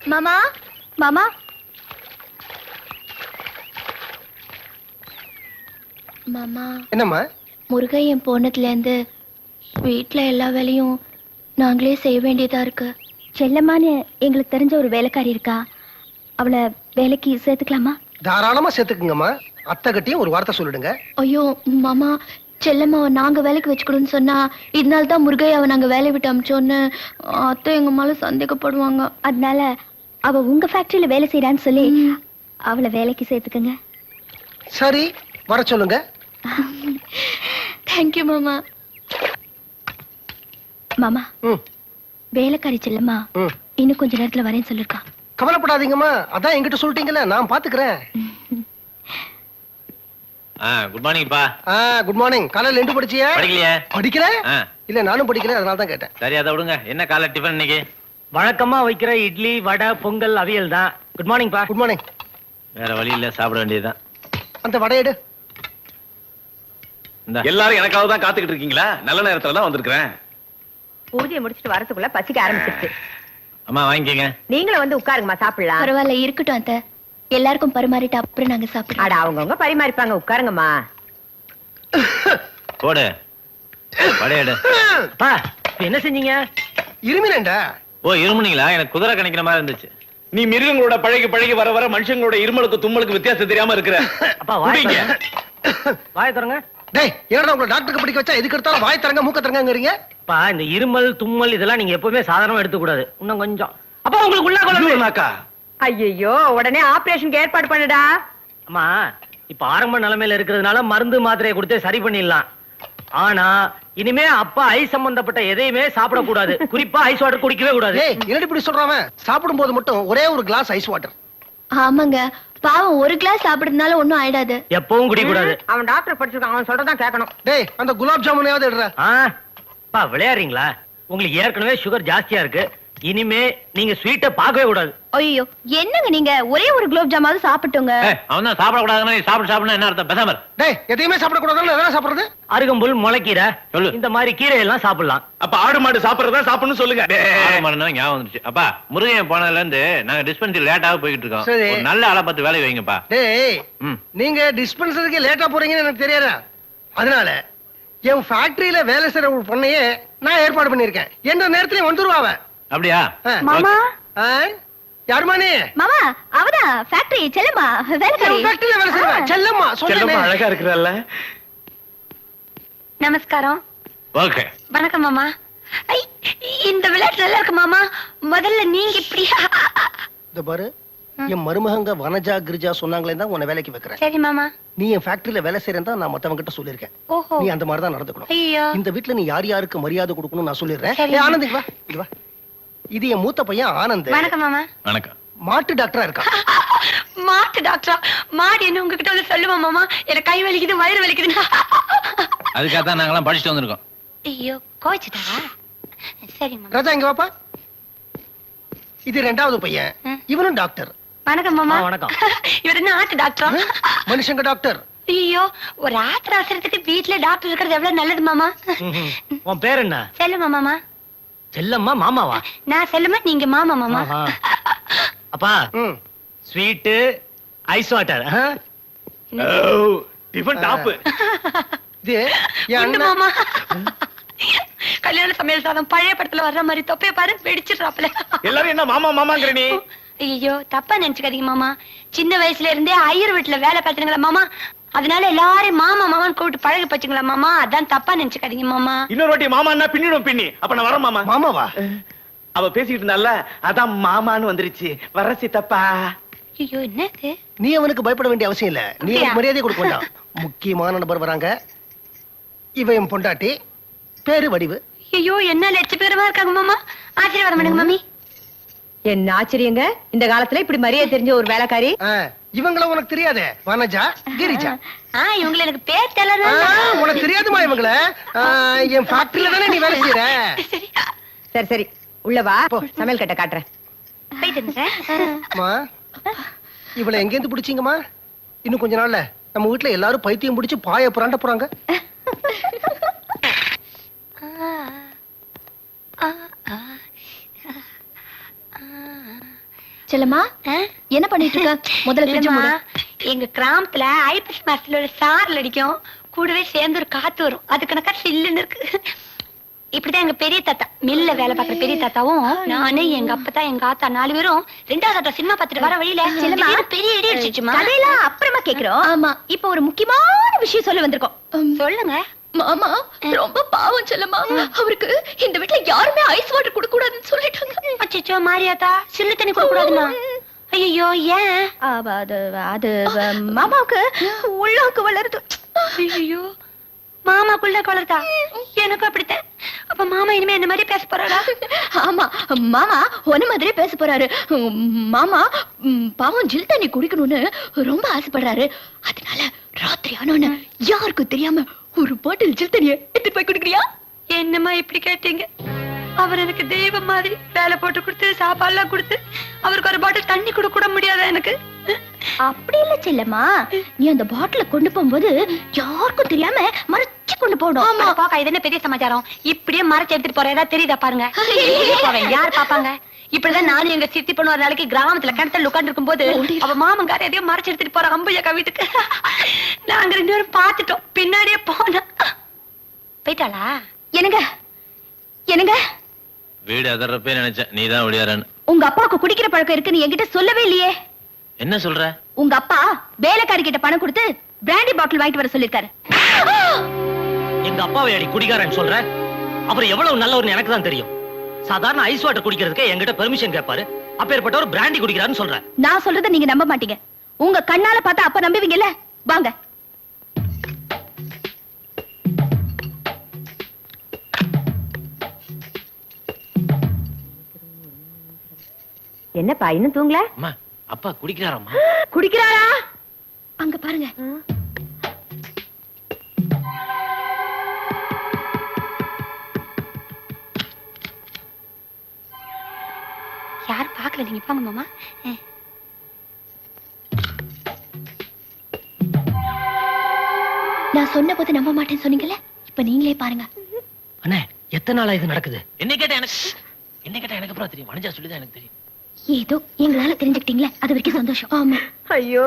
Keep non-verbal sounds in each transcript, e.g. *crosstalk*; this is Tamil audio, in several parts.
மாமா மாமா. மாமா. என்னம்மா? முருகையன் போனதுலேருந்து வீட்டில் எல்லா வேலையும் நாங்களே செய்ய வேண்டியதா இருக்கு. செல்லம்மான்னு எங்களுக்கு தெரிஞ்ச ஒரு வேலைக்காரி இருக்கா. அவளை வேலைக்கு சேர்த்துக்கலாமா? தாராளமா சேர்த்துக்குங்கம்மா. அத்தை கிட்டயும் ஒரு வார்த்தை சொல்லிடுங்க. ஐயோ மாமா செல்லம்மாவை நாங்க வேலைக்கு வச்சுக்கணும்னு சொன்னா இதனால தான் முருகையாவை நாங்க வேலையை விட்டு அமிச்சோன்னு அத்தை எங்க மேல சந்தேகப்படுவாங்க. அதனால அவ உங்க ஃபேக்டரியில வேலை செய்யறான்னு சொல்லி அவளை வேலைக்கு சேர்த்துக்கங்க. சரி வர சொல்லுங்க. தேங்க்யூ மாமா. மாமா ம். வேலைக்காரி செல்லம்மா ம். இன்னும் கொஞ்ச நேரத்துல வரேன்னு சொல்லிருக்கா. கவலைப்படாதீங்கம்மா. அதான் என்கிட்ட சொல்லிட்டீங்கல்ல நான் பாத்துக்கிறேன். ஆ குட் மார்னிங்ப்பா ஆ குட் மார்னிங் காலையில ரெண்டு படிச்சியா? படிக்கலையே? படிக்கல? ஆ. இல்ல நானும் படிக்கல அதனால தான் கேட்டேன். சரி அதை விடுங்க. என்ன காலை டிஃபன் இன்னைக்கு? வழக்கமா வைக்கிற இட்லி வடை பொங்கல் அவியல் தான். குட் மார்னிங் பா. குட் மார்னிங் வேற வழி இல்ல சாப்பிட வேண்டியதுதான். அந்த வடையெடு எல்லாரும் எனக்காக தான் காத்துக்கிட்டு இருக்கீங்களா? நல்ல நேரத்துல தான் வந்திருக்கிறேன். பூஜையை முடிச்சிட்டு வரதுக்குள்ள பசிக்க ஆரம்பிச்சிருச்சு. அம்மா வாங்கிக்கங்க. நீங்களும் வந்து உட்காருங்கம்மா சாப்பிடலாம். பரவாயில்ல இருக்கட்டும் அத்தை. எல்லாருக்கும் பரிமாறிட்டு அப்புறம் நாங்க சாப்பிடுறோம். அட அவங்கவங்க பரிமாறிப்பாங்க உட்காருங்கம்மா. போடு. வடையடு இப்ப என்ன செஞ்சீங்க? இருமினேண்டா ஓ இருமுனீங்களா? எனக்கு குதிரை கணிக்கிற மாதிரி இருந்துச்சு. நீ மிருகங்களோட பழகி பழகி வர வர மனுஷங்களோட இருமலுக்கு தும்மலுக்கு வித்தியாசம் தெரியாம இருக்கிற. அப்பா. திறங்க. வாய தரங்க டேய் என்னடா உங்களை டாக்டருக்கு படிக்க வச்சா? எதுக்கு எடுத்தாலும் வாய் தரங்க மூக்க தரங்கங்கிறீங்க அப்பா இந்த இருமல் தும்மல் இதெல்லாம் நீங்க எப்பவுமே சாதாரணமா எடுத்துக்க கூடாது இன்னும் கொஞ்சம். அப்பா உங்களுக்கு உள்ள குழந்தை ஐயோனாக்கா. ஐயோ உடனே ஆபரேஷனுக்கு ஏற்பாடு பண்ணுடா. அம்மா இப்ப ஆரம்ப நிலைமையில இருக்கிறதுனால மருந்து மாத்திரையை கொடுத்து சரி பண்ணிடலாம். ஆனா இனிமே அப்பா ஐஸ் சம்பந்தப்பட்ட எதையுமே சாப்பிடக்கூடாது. *laughs* குறிப்பா ஐஸ் வாட்டர் குடிக்கவே கூடாது. டேய் என்னடி இப்படி சொல்றான் சாப்பிடும் போது மட்டும் ஒரே ஒரு கிளாஸ் ஐஸ் வாட்டர் ஆமாங்க. பாவம் ஒரு கிளாஸ் சாப்பிடுறதுனால ஒண்ணும் ஆயிடாது. எப்பவும் குடிக்கக்கூடாது. அவன் டாக்டர் படிச்சிருக்கான் அவன் சொல்றதான் கேட்கணும். டேய் அந்த குலாப் ஜாமுனையாவது எடுற. ஆ பா விளையாடுறீங்களா? உங்களுக்கு ஏற்கனவே சுகர் ஜாஸ்தியா இருக்கு. இனிமே நீங்க ஸ்வீட்டை பார்க்கவே கூடாது. ஐயோ என்னங்க நீங்க? ஒரே ஒரு குலோப் ஜாமாவது சாப்பிட்டுங்க. அவன் தான் சாப்பிட கூடாதுன்னா நீ சாப்பிட சாப்பிட என்ன அர்த்தம்? பேசாம. டேய் எதையுமே சாப்பிடக்கூடாதுன்னு எதனா சாப்பிடுறது? அருகம்புல் முளைக்கீரை. சொல்லு. இந்த மாதிரி கீரை எல்லாம் சாப்பிடலாம். அப்ப ஆடு மாடு சாப்பிடறதா சாப்பிடணும் சொல்லுங்க. மணி நேரம் ஞாபகம் வந்துச்சு அப்பா முருகன் போனதுல இருந்து நாங்க டிஸ்பென்சரி லேட்டாக போய்கிட்டு இருக்கோம். நல்ல ஆளை பார்த்து வேலை வைங்கப்பா. டேய் நீங்க டிஸ்பென்சரிக்கு லேட்டா போறீங்கன்னு எனக்கு தெரியாதா? அதனால என் ஃபேக்டரியில வேலை செய்யற ஒரு பொண்ணையே நான் ஏற்பாடு பண்ணிருக்கேன் எந்த நேரத்திலயும் வந்துருவா அவ அப்படியா. மாமா? நீ மாமா அவதான் ஃபேக்டரி செல்லம்மா வேலைக்காரி. ஃபேக்டரியில வேலை செய்வா செல்லம்மா செல்லம்மா அழகா இருக்கிறல்ல நமஸ்காரம். ஓகே. வணக்கம் மாமா. ஐ இந்த விளையாட்டு நல்லா இருக்கு மாமா. முதல்ல நீங்க இப்படி. இந்த பாரு. என் மருமகங்க வனஜா கிரிஜா சொன்னாங்களே தான் உன்னை வேலைக்கு வைக்கிறேன். சரி மாமா. நீ என் ஃபேக்டரியில வேலை செய்யறேன் தான் நான் மத்தவங்க கிட்ட சொல்லியிருக்கேன். ஓஹோ. நீ அந்த மாதிரி தான் நடந்துக்கணும். ஐயோ. இந்த வீட்ல நீ யார் யாருக்கு மரியாதை கொடுக்கணும் நான் சொல்லிடுறேன். ஆனந்த் வா. இங்க வா. இது என் மூத்த பையன் ஆனந்த். வணக்கம் மாமா. வணக்கம். மாட்டு டாக்டரா இருக்கான். *laughs* மாட்டு டாக்டரா? மாடு என்ன உங்ககிட்ட வந்து சொல்லுமா மாமா? எனக்கு கை வலிக்குது வயிறு வலிக்குதுன்னு. *laughs* அதுக்காக தான் நாங்கெல்லாம் படிச்சுட்டு வந்திருக்கோம். ஐயோ கோச்சிட்டாரா சரி மாமா. ராஜா இங்க வாப்பா. இது ரெண்டாவது பையன். இவனும் டாக்டர். வணக்கம் மாமா. வணக்கம். *laughs* இவர் என்ன ஆட்டு டாக்டரா? மனுஷங்க டாக்டர். ஐயோ ஒரு ஆத்திர அவசரத்துக்கு வீட்ல டாக்டர் இருக்கிறது எவ்வளவு நல்லது மாமா. உன் பேர் என்ன? செல்லுமா மாமா. செல்லம்மா மாமாவா? நான் செல்லுமா? நீங்க மாமா மாமா. அப்பா sweet ice water tiffin top மாமா. கல்யாண சமையல் சாதம் பழைய படத்துல வர்ற மாதிரி தொப்பைய பாரு வெடிச்சிடுறாப்ல எல்லாரும் என்ன மாமா மாமாங்கிற நீ? ஐயோ தப்பா நினைச்சுக்காதீங்க மாமா. சின்ன வயசுல இருந்தே ஐயர் வீட்டுல வேலை பார்த்துங்களா மாமா. அதனால எல்லாரையும் மாமா மாமான்னு கூப்பிட்டு பழகி போச்சுங்களா மாமா? அதான் தப்பா நினைச்சுக்காதீங்க மாமா. இன்னொரு வாட்டி மாமான்னா பின்னிடும் பின்னி. அப்ப நான் வரேன் மாமா. மாமாவா? அவ பேசிட்டு இருந்தால அதான் மாமான்னு வந்துருச்சு. வர சித்தப்பா. ஐயோ என்னது? நீ அவனுக்கு பயப்பட வேண்டிய அவசியம் இல்ல. நீ? அவனுக்கு மரியாதை கொடுக்க வேண்டாம். முக்கியமான நபர் வராங்க. இவ என் பொண்டாட்டி. பேரு வடிவு. ஐயோ என்ன லட்சபேரமா இருக்காங்க மாமா? ஆசீர்வாதம் பண்ணுங்க மாமி. என்ன ஆச்சரியங்க? இந்த காலத்துல இப்படி மரியாதை தெரிஞ்ச ஒரு வேலைக்காரி? இவங்கள உனக்கு தெரியாதே? வனஜா கிரிஜா. ஆ இவங்களை எனக்கு பேர் தெரியல உனக்கு தெரியாதுமா இவங்கள? என் ஃபேக்டரியில தானே நீ வேலை செய்யற சரி சரி. உள்ள வா. சமையல் கட்ட காட்டுறேன். அம்மா இவளை எங்கேருந்து பிடிச்சீங்கம்மா? இன்னும் கொஞ்ச நாள்ல நம்ம வீட்டுல எல்லாரும் பைத்தியம் பிடிச்சு பாய புரண்ட போறாங்க. செல்லம்மா? ஆ? என்ன பண்ணிட்டு இருக்க முதல்ல மூடு. எங்க கிராமத்துல ஐப்பசி மாசத்துல ஒரு சாரல் அடிக்கும். கூடவே சேர்ந்து ஒரு காத்து வரும். அது கணக்கா சில்லுன்னு இருக்கு. இப்படிதான் எங்க பெரிய தாத்தா மில்ல வேலை பார்க்குற பெரிய தாத்தாவும் நானு எங்க அப்பத்தா எங்க ஆத்தா நாலு பேரும் ரெண்டாவது தாத்தா சினிமா பார்த்துட்டு வர வழியில பெரிய இடி அடிச்சிச்சுமா கதையெல்லாம் அப்புறமா கேக்குறோம். ஆமா. இப்ப ஒரு முக்கியமான விஷயம் சொல்ல வந்திருக்கோம். சொல்லுங்க. மாமா ரொம்ப பாவம் செல்லம்மா. அவருக்கு இந்த வீட்ல யாருமே ஐஸ் வாட்டர் குடுக்க கூடாதுன்னு சொல்லிட்டாங்க. அச்சோ மாரியாத்தா சில்லு தண்ணி கொடுக்க கூடாதுமா ஐயோ ஏன்? அது அது மாமாவுக்கு உள்ளாக்கு வளருது. ஐயோ மாமாக்குள்ள கலர்தா எனக்கும் அப்படித்தான். அப்ப மாமா இனிமே என்ன மாதிரி பேச போறாரா? ஆமா மாமா ஒன்ன மாதிரியே பேச போறாரு. மாமா பாவம் ஜில் தண்ணி குடிக்கணும்னு ரொம்ப ஆசைப்படுறாரு. அதனால ராத்திரி ஆனோன்னு யாருக்கும் தெரியாம ஒரு பாட்டில் ஜில் தண்ணிய எடுத்து போய் குடிக்கிறியா? என்னம்மா இப்படி கேட்டீங்க? அவர் எனக்கு தெய்வம் மாதிரி வேலை போட்டு கொடுத்து சாப்பாடுலாம் கொடுத்து அவருக்கு ஒரு பாட்டில் தண்ணி கொடுக்க கூட முடியாதா எனக்கு? அப்படி இல்ல செல்லம்மா. நீ அந்த பாட்டில கொண்டு போகும்போது யாருக்கும் தெரியாம மறைச்சு கொண்டு போகணும். அட போக்கா இது என்ன பெரிய சமாச்சாரம்? இப்படியே மறைச்சு எடுத்துட்டு போற ஏதாவது தெரியுதா பாருங்க. யார் பாப்பாங்க? இப்படிதான் நானும் எங்க சித்தி பொண்ணு ஒரு நாளைக்கு கிராமத்துல கிணத்துல உட்கார்ந்து இருக்கும் போது அவ மாமங்கார எதையோ மறைச்சு எடுத்துட்டு போற அம்பையக்கா வீட்டுக்கு. நாங்க ரெண்டு பேரும் பாத்துட்டோம் பின்னாடியே போனோம் போயிட்டாளா? என்னங்க? என்னங்க? வீடு அதறப்பே நினைச்சேன். நீ தான் உங்க அப்பாவுக்கு குடிக்கிற பழக்கம் இருக்குன்னு என்கிட்ட சொல்லவே இல்லையே. என்ன சொல்ற? உங்க அப்பா வேலைக்காரி கிட்ட பணம் கொடுத்து பிராண்டி பாட்டில் வாங்கிட்டு வர சொல்லிருக்காரு. எங்க அப்பாவை அடி குடிகாரன்னு சொல்ற? அவர் எவ்வளவு நல்லவர்னு எனக்கு தான் தெரியும். சாதாரண ஐஸ் வாட்டர் குடிக்கிறதுக்கு என்கிட்ட பெர்மிஷன் கேட்பாரு. அப்பேற்பட்டவர் பிராண்டி குடிக்கிறாருன்னு சொல்றேன் நான் சொல்றத நீங்க நம்ப மாட்டீங்க. உங்க கண்ணால பார்த்தா அப்ப நம்புவீங்கல்ல? வாங்க. என்னப்பா இன்னும் தூங்கல? அம்மா அப்பா குடிக்கிறாரம்மா. குடிக்கிறாரா? அங்க பாருங்க. யாரும் பாக்கல நீங்க போங்க மாமா. நான் சொன்ன போது நம்ப மாட்டேன்னு சொன்னீங்கல்ல? இப்ப நீங்களே பாருங்க. அண்ணே எத்தனை நாளா இது நடக்குது? என்ன கேட்டா எனக்கு என்ன கேட்டா எனக்கு அப்புறம் தெரியும்? மனுஜா சொல்லிதான் எனக்கு தெரியும். ஏதோ எங்களால தெரிஞ்சுக்கிட்டீங்களே அது வரைக்கும் சந்தோஷம். ஆமா. ஐயோ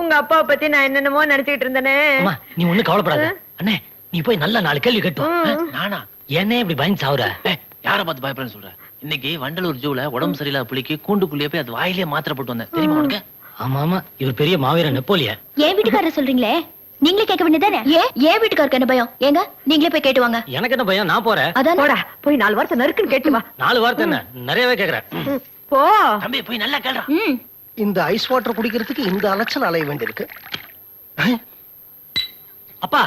உங்க அப்பாவை பத்தி நான் என்னென்னமோ நினைச்சுக்கிட்டு இருந்தேனே. அம்மா நீ ஒண்ணு கவலைப்படாத. அண்ணே நீ போய் நல்ல நாலு கேள்வி கேட்டு. நானா ஏன்னே இப்படி பயந்து சாவுற? யார பார்த்து பயப்படுறேன்னு சொல்ற? இன்னைக்கு வண்டலூர் ஜூல உடம்பு சரியில்லாத புலிக்கு கூண்டுக்குள்ளேயே போய் அது வாயிலே மாத்திரை போட்டு வந்தேன். தெரியுமா உனக்கு? ஆமா ஆமா. இவர் பெரிய மாவீரன் நெப்போலியன். என் வீட்டுக்காரர் சொல்றீங்களே? நீங்களே கேட்க வேண்டியதானே ஏன் என் வீட்டுக்காருக்கு என்ன பயம்? ஏங்க நீங்களே போய் கேட்டு வாங்க. எனக்கு என்ன பயம்? நான் போறேன். அதான்? போடா போய் நாலு வாரத்தை நறுக்குன்னு கேட்டு வா. நாலு வார்த்தை என்ன? நிறையவே கேக்குறேன். போ. தம்பி போய் நல்லா கேள்றா ம். இந்த ஐஸ் வாட்டர் குடிக்கிறதுக்கு இந்த அலைச்சல் அலைய வேண்டியிருக்கு. அப்பா.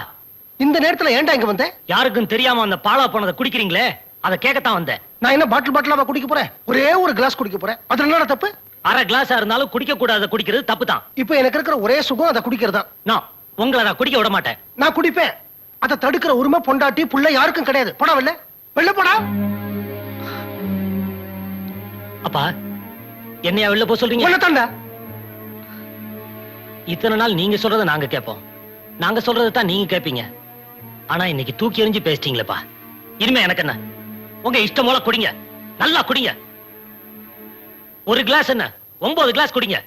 இந்த நேரத்துல ஏன்டா இங்க வந்தேன் யாருக்கும் தெரியாம அந்த பாலா போனதை குடிக்கிறீங்களே? அதை கேட்கத்தான் வந்தேன். நான் என்ன பாட்டில் பாட்டிலாவா குடிக்க போறேன்? ஒரே ஒரு கிளாஸ் குடிக்க போறேன். அதுல என்னடா தப்பு? அரை கிளாஸா இருந்தாலும் குடிக்க கூடாத குடிக்கிறது தப்பு தான் இப்போ எனக்கு இருக்கிற ஒரே சுகம் அதை குடிக்கிறதா நான் உங்களை நான் குடிக்க விட மாட்டேன். நான் குடிப்பேன். அதை தடுக்கிற உரிமை பொண்டாட்டி புள்ள யாருக்கும் கிடையாது. போடா வெளில. வெளில போடா. அப்பா என்னையா வெளில போக சொல்றீங்க? இத்தனை நாள் நீங்க சொல்றத நாங்க கேட்போம். நாங்க சொல்றதை தான் நீங்க கேட்பீங்க. ஆனா இன்னைக்கு தூக்கி எறிஞ்சு பேசிட்டீங்களேப்பா. இனிமே எனக்கு என்ன? உங்க இஷ்டம் போல குடிங்க. நல்லா குடிங்க. ஒரு கிளாஸ் என்ன? ஒன்பது கிளாஸ் குடிங்க.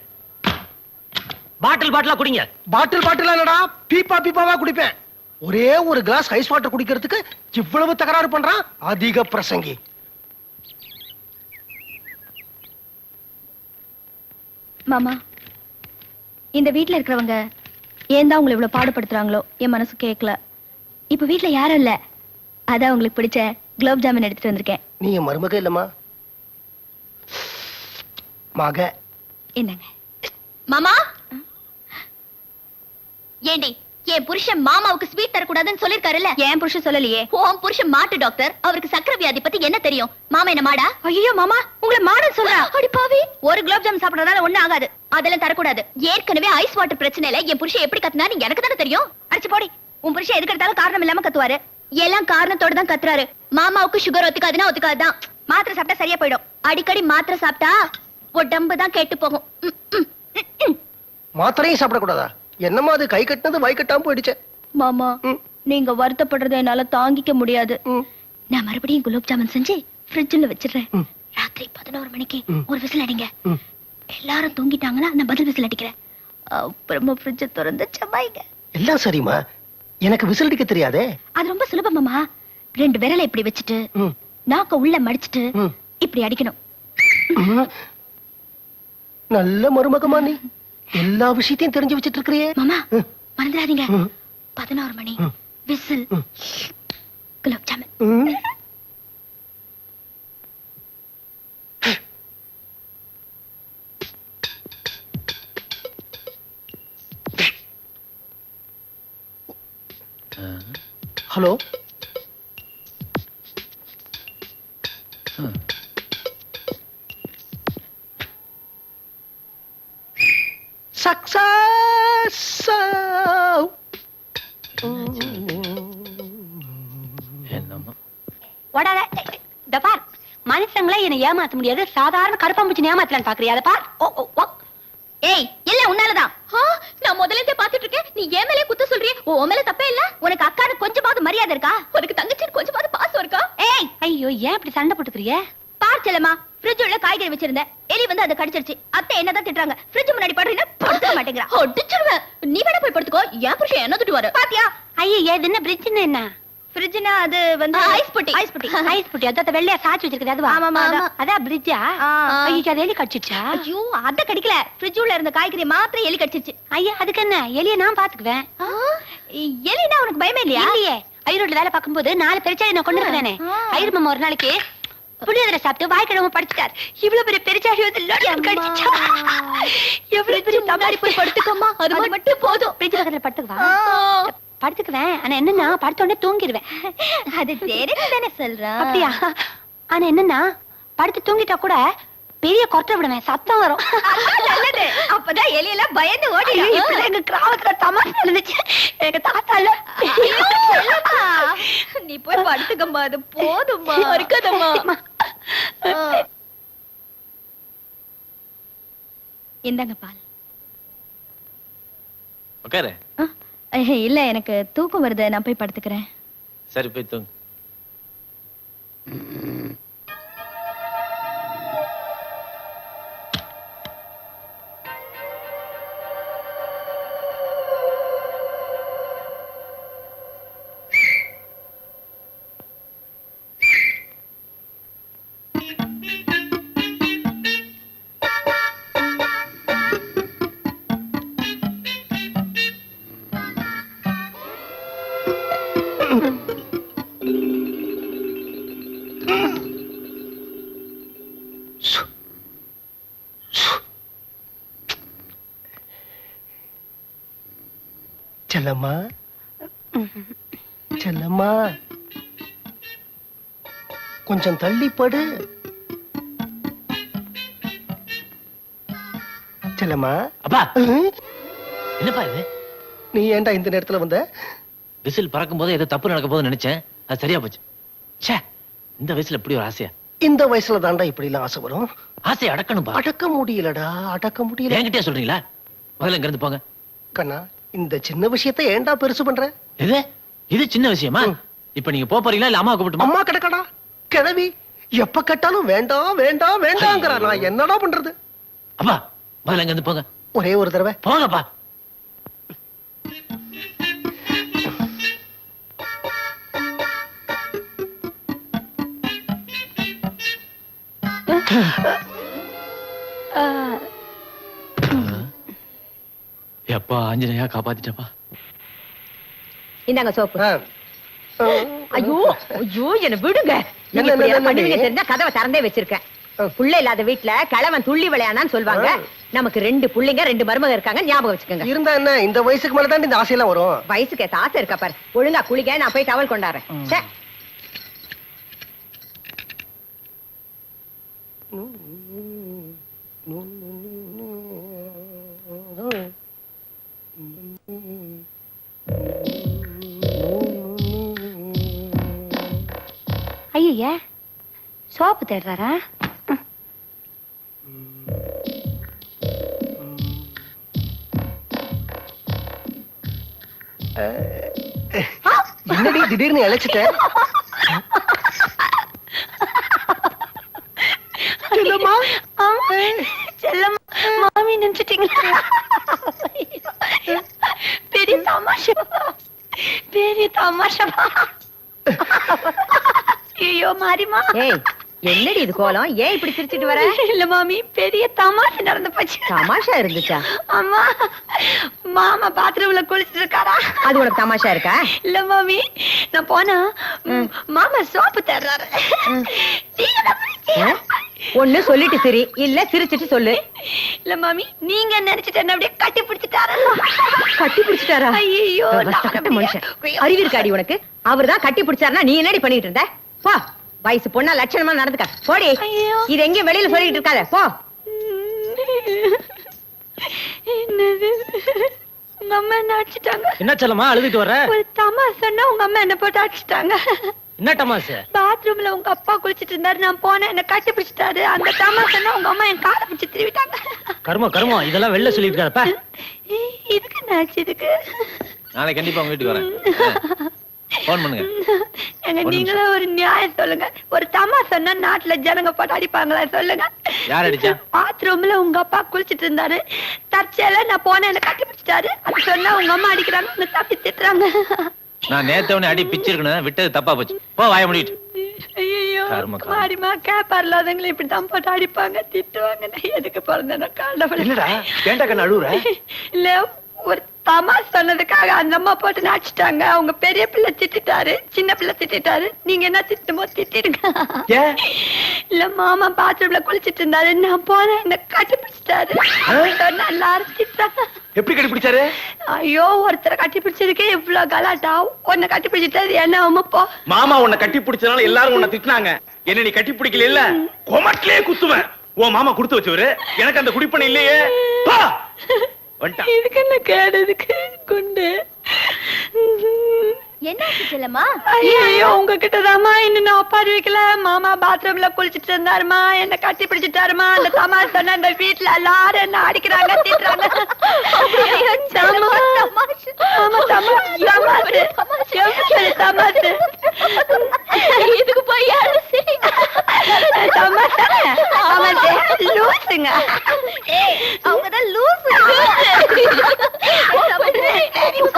பாட்டில் பாட்டிலா குடிங்க. பாட்டில் பாட்டில் என்னடா பீப்பா பீப்பாவா குடிப்பேன். ஒரே ஒரு கிளாஸ் ஐஸ் வாட்டர் குடிக்கிறதுக்கு இவ்வளவு தகராறு பண்றான்? அதிக பிரசங்கி. மாமா இந்த வீட்ல இருக்கிறவங்க ஏன் தான் உங்களை இவ்வளவு பாடுபடுத்துறாங்களோ? என் மனசு கேட்கல இப்ப வீட்ல யாரும் இல்ல. அதான் உங்களுக்கு பிடிச்ச குலோப் ஜாமுன் எடுத்துட்டு வந்திருக்கேன். நீ என் மருமக இல்லம்மா. மக. என்னங்க? மாமா? ஏண்டி என் புருஷன் மாமாவுக்கு ஸ்வீட் தரக்கூடாதுன்னு சொல்லிருக்காருல்ல? என் புருஷன் சொல்லலையே. உன் புருஷன் மாட்டு டாக்டர் அவருக்கு சக்கரை வியாதி பத்தி என்ன தெரியும்? மாமா என்ன மாடா? ஐயோ மாமா உங்களை மாடு சொல்றா அடி பாவி. ஒரு குலோப் ஜாம் சாப்பிடறதால ஒண்ணு ஆகாது. அதெல்லாம் தரக்கூடாது. ஏற்கனவே ஐஸ் வாட்டர் பிரச்சனையில என் புருஷன் எப்படி கத்துனாரு எனக்கு தானே தெரியும்? அடிச்சு போடி. உன் புருஷன் எதுக்கு எடுத்தாலும் காரணம் இல்லாம கத்துவாரு. எல்லாம் காரணத்தோட தான் கத்துறாரு. மாமாவுக்கு சுகர் ஒத்துக்காதுன்னா ஒத்துக்காதுதான். மாத்திரை சாப்பிட்டா சரியா போயிடும். அடிக்கடி மாத்திரை சாப்பிட்டா உடம்பு தான் கெட்டு போகும். மாத்திரையும் சாப்பிடக்கூடாதா? என்னம்மா அது கை கட்டினது வாய் கட்டாம போயிடுச்சே மாமா. நீங்க வருத்தப்படுறதை என்னால தாங்கிக்க முடியாது. நான் மறுபடியும் குலோப் ஜாமுன் செஞ்சு ஃப்ரிட்ஜ்ல வச்சிடுறேன். ராத்திரி பதினோரு மணிக்கு. ஒரு விசில் அடிங்க. எல்லாரும் தூங்கிட்டாங்கன்னா நான் பதில் விசில் அடிக்கிறேன் அப்புறமா ஃப்ரிட்ஜை திறந்து சமாய்ங்க எல்லாம் சரிம்மா எனக்கு விசில் அடிக்க தெரியாதே அது ரொம்ப சுலபமாமா ரெண்டு விரலை இப்படி வச்சுட்டு. நாக்க உள்ள மடிச்சிட்டு. இப்படி அடிக்கணும். நல்ல மருமகமா நீ எல்லா விஷயத்தையும் தெரிஞ்சு வச்சிட்டு இருக்கிறியே மாமா. மறந்துடாதீங்க. பதினோரு மணி. விசில். குலோப் ஜாமுன். ஹலோ ஏமாத்த முடியாது. சாதாரண கருப்பாம்பூச்சி ஏமாத்தலான்னு பாக்குறியா? அதை பார். ஓ, ஓ. ஏய் இல்ல உன்னாலதான். நான் முதல்ல இருந்தே பாத்துட்டு இருக்கேன் நீ ஏன் மேலே குத்த சொல்றியே. உன் மேல தப்பே இல்ல? உனக்கு அக்கானு கொஞ்சமாவது மரியாதை இருக்கா? உனக்கு தங்கச்சின்னு கொஞ்சமாவது பாசம் இருக்கா? ஏய் ஐயோ ஏன் இப்படி சண்டை போட்டுக்கிறிய? பார் செல்லம்மா. ஃப்ரிட்ஜ் உள்ள காய்கறி வச்சிருந்தேன். எலி வந்து அதை கடிச்சிருச்சு. அத்தை என்னதான் திட்டுறாங்க. ஃப்ரிட்ஜ் முன்னாடி படுறீங்கன்னா படுத்துக்க மாட்டேங்கிறா. அடிச்சிருவேன். நீ வேணா போய் படுத்துக்கோ. என் புருஷன் என்ன திட்டு வர பாத்தியா? ஐயோ இது என்ன பிரிட்ஜ்னு என்ன? ஃப்ரிட்ஜ்னா அது வந்து ஐஸ் பொட்டி. ஐஸ் பொட்டி. ஐஸ் புட்டி. அதான் வெள்ளையா சாச்சி வச்சிருக்குது. அதுவா? ஆமாமா, ஆமா. அதான். பிரிட்ஜா. ஐயோ அது எலி கடிச்சிச்சா ஐயோ அத கடிக்கல. ஃப்ரிட்ஜ் உள்ள இருந்த காய்கறி மாத்திரம் எலி கடிச்சிருச்சு. ஐயா அதுக்கு என்ன? எலிய நான் பாத்துக்குவேன். எலினா உனக்கு பயமே இல்லையா? இல்லையே. ஐரோட்ல வேலை பார்க்கும்போது நாலு பெருச்சாடி நான் கொண்டு இருக்கிறேனே. ஐயர் மாமா ஒரு நாளைக்கு புளியோதரை சாப்பிட்டு வாய்க்கிழமை படிச்சுட்டார் இவ்வளவு பெரிய பெருச்சாடி வந்து கடிச்சிச்சா எவ்வளவு பெரிய தமாரி போய் படுத்துக்கோமா? அது மட்டும் போதும். பிரிட்ஜ் பக்கத்துல படுத்துக்குவா. படுத்துக்குவேன். ஆனா என்னன்னா படுத்த உடனே தூங்கிடுவேன் அது தெரிஞ்சு தானே சொல்றேன் அப்படியா? ஆனா என்னன்னா படுத்து தூங்கிட்டா கூட பெரிய கொட்டை விடுவேன். சத்தம் வரும். நல்லது. அப்பதான் எலியெல்லாம் பயந்து இப்படிதான் எங்க கிராமத்துல தமாஷ் நடந்துச்சு. எங்க தாத்தா இல்ல ஐயோ, செல்லம்மா. நீ போய் படுத்துக்கம்மா. அது போதும்மா. இருக்காதம்மா இந்தாங்க பால். உட்காரு. இல்ல எனக்கு தூக்கம் வருது. நான் போய் படுத்துக்கிறேன். சரி போய் தூங்கு. செல்லம்மா. செல்லம்மா. கொஞ்சம் தள்ளி படு செல்லம்மா. அப்பா. என்னப்பா இது? நீ ஏன்டா இந்த நேரத்துல வந்த? விசில் பறக்கும் போது ஏதோ தப்பு நடக்க போதுன்னு நினைச்சேன். அது சரியா போச்சு. ச்சே இந்த வயசுல இப்படி ஒரு ஆசையா? இந்த வயசுல தாண்டா இப்படி எல்லாம் ஆசை வரும். ஆசையை அடக்கணும்பா. அடக்க முடியலடா அடக்க முடியல. என்கிட்டயே சொல்றீங்களா? முதல்ல இங்க இருந்து போங்க. கண்ணா இந்த சின்ன விஷயத்தை ஏன்டா பெருசு பண்ற? இது இது சின்ன விஷயமா. இப்ப நீங்க போப் போறீங்களா இல்ல அம்மா கூப்பிட்டுமா? அம்மா கிடக்கடா. கிழவி எப்ப கேட்டாலும் வேண்டாம் வேண்டாம் வேண்டாங்கிற. நான் என்னடா பண்றது? அப்பா முதல்ல இங்க இருந்து போங்க. ஒரே ஒரு தடவை. போங்கப்பா. எப்பா ஆஞ்சநேயா காப்பாத்திட்டப்பா இந்தாங்க சோப்பு. ஐயோ ஐயோ என்ன விடுங்க நீங்க என்ன, இப்படி என்ன, எல்லாம் பண்ணுவீங்க? தெரிஞ்சா கதவை திறந்தே வச்சிருக்கேன். புள்ள இல்லாத வீட்ல கிழவன் துள்ளி விளையாடான்னு சொல்லுவாங்க. நமக்கு ரெண்டு புள்ளைங்க ரெண்டு மருமக இருக்காங்க ஞாபகம் வச்சுக்கோங்க இருந்தா என்ன இந்த வயசுக்கு மேல தான் இந்த ஆசையெல்லாம் வரும் வயசுக்கு ஏத்த ஆசை இருக்கா பாரு ஒழுங்கா குளிக்க நான் போய் டவல் கொண்டாடுறேன் ச்சே. ஐயா சோப்பு தேடுறாரா? என்னடி திடீர்னு இழைச்சிட்டேன் ஆமா செல்லம் மாமி நினைச்சிட்டீங்களா பெரிய தமாஷா பெரிய தமாஷா ஏய் என்னடி இது கோலம்? ஏன் இப்படி சிரிச்சிட்டு வர? இல்ல மாமி பெரிய தமாஷா நடந்து போச்சு. தமாஷா இருந்துச்சா? அம்மா மாமா பாத்ரூம்ல குளிச்சிட்டு இருக்காரா? அது உனக்கு தமாஷா இருக்கா? இல்ல மாமி நான் போனா மாமா சோப்பு தர்றாரு. ஒண்ணு சொல்லிட்டு சரி இல்ல சிரிச்சிட்டு சொல்லு. இல்ல மாமி நீங்க நினைச்சிட்டு என்ன அப்படியே கட்டி பிடிச்சிட்டாரு. கட்டி பிடிச்சிட்டாரா? ஐயோ மனுஷன் அறிவு இருக்காடி உனக்கு. அவர்தான் கட்டி பிடிச்சாருன்னா நீ என்னடி பண்ணிட்டு இருந்த? போ வயசு பொண்ணா லட்சணமா நடந்துக்க. போடி. இது எங்கேயும் வெளியில சொல்லிட்டு இருக்காத. போ. என்னது? உங்க அம்மா என்ன அடிச்சிட்டாங்க? என்ன செல்லமா அழுதுட்டு வர ஒரு தமா சொன்னா உங்க அம்மா என்ன போட்டு அடிச்சிட்டாங்க? என்ன டமாசு பாத்ரூம்ல உங்க அப்பா குளிச்சிட்டு இருந்தாரு. நான் போனேன் என்ன கட்டி பிடிச்சிட்டாரு அந்த தமா சொன்னா உங்க அம்மா என் காலை பிடிச்சி திருவிட்டாங்க. கர்மம் கர்மம். இதெல்லாம் வெளில சொல்லிட்டு இருக்காதப்பா. இதுக்கு என்னாச்சு இதுக்கு? நாளைக்கு கண்டிப்பா உங்க வீட்டுக்கு வரேன். போன் பண்ணுங்க. எங்க ஒரு நீங்களும் ஒரு நியாயம் சொல்லுங்க. ஒரு தமா சொன்னா நாட்டுல ஜனங்க போட்டு அடிப்பாங்களா சொல்லுங்க. யார் அடிச்சா? பாத்ரூம்ல உங்க அப்பா குளிச்சிட்டு இருந்தாரு. தற்செயல நான் போனேன் என்ன கட்டி பிடிச்சிட்டாரு. அது சொன்னா உங்க அம்மா அடிக்கிறாங்க உங்க தப்பி திட்டுறாங்க. நான் நேத்தவனே அடி பிச்சிருக்கணும் விட்டது தப்பா போச்சு. போ வாய முடிட்டு. ஐயோ. மாடிமா கேப்பார் இல்லாதவங்களை இப்படித்தான் போட்டு அடிப்பாங்க திட்டுவாங்க. நான் எதுக்கு பிறந்தேனோ? காண்டபடி என்னடா? ஏன்டா கண்ணு அழுவுற? இல்ல ஒரு தமாஷ் சொன்னதுக்காக அந்த அம்மா போட்டு நடிச்சிட்டாங்க. அவங்க பெரிய பிள்ளை திட்டிட்டாரு சின்ன பிள்ளை திட்டிட்டாரு. நீங்க என்ன திட்டுமோ திட்டிடுங்க. ஏன்? இல்ல மாமா பாத்ரூம்ல குளிச்சிட்டு இருந்தாரு. நான் போனேன் என்ன கட்டி பிடிச்சிட்டாரு சொன்னா எல்லாரும் திட்டாங்க எப்படி கண்டுபிடிச்சாரு ஐயோ ஒருத்தரை கட்டி பிடிச்சதுக்கே இவ்வளவு கலாட்டா? உன்னை கட்டி பிடிச்சிட்டாரு என்ன அம்மா போ. மாமா உன்னை கட்டி பிடிச்சனால எல்லாரும் உன்னை திட்டினாங்க. என்ன நீ கட்டி பிடிக்கல இல்ல கொமட்டிலே குத்துவேன். உன் மாமா கொடுத்து வச்சவரு. எனக்கு அந்த குடிப்பணம் இல்லையே. பா! வந்துட்டான். இதுக்கு என்ன கேடு? இதுக்கு குண்டு? என்னாச்சு செல்லம்மா? ஐயோ உங்ககிட்ட தாமா இன்னும் நான் ஒப்பாரி வைக்கல. மாமா பாத்ரூம்ல குளிச்சிட்டு இருந்தாருமா? என்ன கட்டி பிடிச்சிட்டாருமா? அந்த தமாஷ் சொன்ன அந்த வீட்டுல எல்லாரும் என்ன அடிக்கிறாங்க திட்டுறாங்க. இதுக்கு போய் யாரு. லூசுங்க. அவங்கதான் லூசு. தெரியும்.